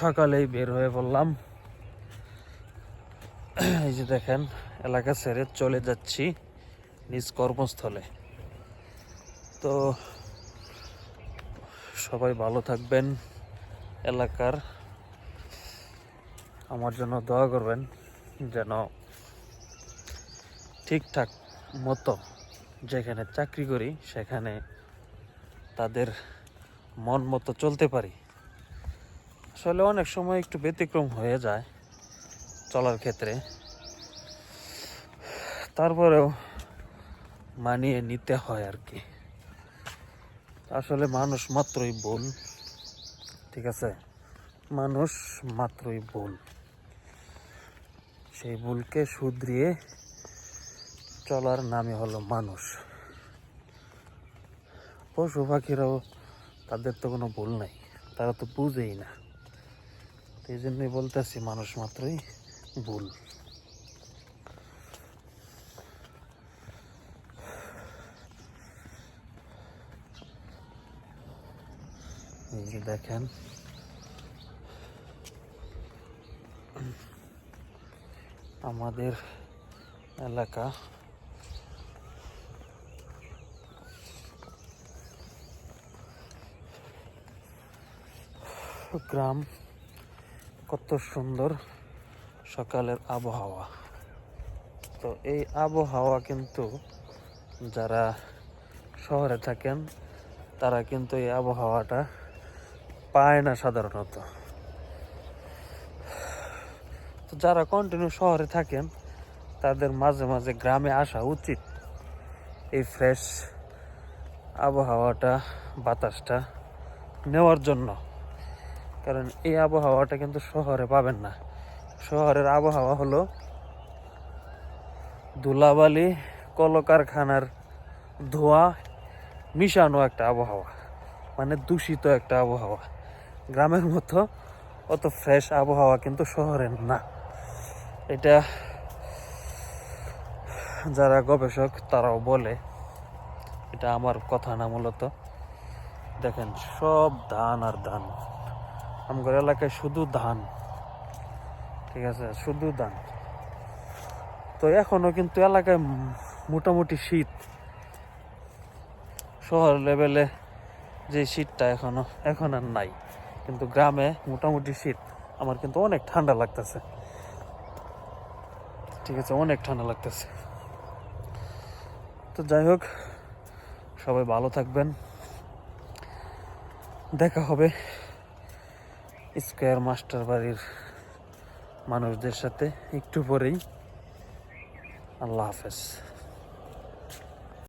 সকালেই বের হয়ে পড়লাম এই যে দেখেন, এলাকা ছেড়ে চলে যাচ্ছি নিজ কর্মস্থলে। তো সবাই ভালো থাকবেন, এলাকার আমার জন্য দোয়া করবেন যেন ঠিকঠাক মতো যেখানে চাকরি করি, সেখানে তাদের মন মতো চলতে পারি। আসলে অনেক সময় একটু ব্যতিক্রম হয়ে যায় চলার ক্ষেত্রে। তারপরেও মানিয়ে নিতে হয় আর কি। আসলে মানুষ মাত্রই ভুল ঠিক আছে? মানুষ মাত্রই ভুল সেই ভুলকে শুধরিয়ে চলার নামই হলো মানুষ। পশু পাখিরাও তাদের তো কোনো ভুল নাই, তারা তো বুঝেই না। এই জন্যই বলতেছি মানুষ মাত্রই ভুল। দেখেন। আমাদের এলাকা গ্রাম কত সুন্দর সকালের আবহাওয়া। তো এই আবহাওয়া কিন্তু যারা শহরে থাকেন, তারা কিন্তু এই আবহাওয়াটা পায় না সাধারণত। তো যারা কন্টিনিউ শহরে থাকেন, তাদের মাঝে মাঝে গ্রামে আসা উচিত। এই ফ্রেশ আবহাওয়াটা, বাতাসটা নেওয়ার জন্য। কারণ এই আবহাওয়াটা কিন্তু শহরে পাবেন না। শহরের আবহাওয়া হলো ধুলাবালি, কলকারখানার ধোঁয়া, মিশানো একটা আবহাওয়া মানে দূষিত একটা আবহাওয়া। গ্রামের মতো অত ফ্রেশ আবহাওয়া কিন্তু শহরের না। এটা যারা গবেষক তারাও বলে, এটা আমার কথা না মূলত। দেখেন, সব ধান আর ধান। আমার এলাকায় শুধু ধান। ঠিক আছে? শুধু ধান। তো এখনও কিন্তু এলাকায় মোটামুটি শীত। শহর লেভেলে যে শীতটা এখনও, এখন আর নাই। কিন্তু গ্রামে মোটামুটি শীত। আমার কিন্তু অনেক ঠান্ডা লাগতেছে। ঠিক আছে? অনেক ঠান্ডা লাগতেছে। তো যাই হোক, সবাই ভালো থাকবেন। দেখা হবে স্কোয়ার মাস্টার বাড়ির মানুষদের সাথে একটু পরেই। আল্লাহ হাফেজ।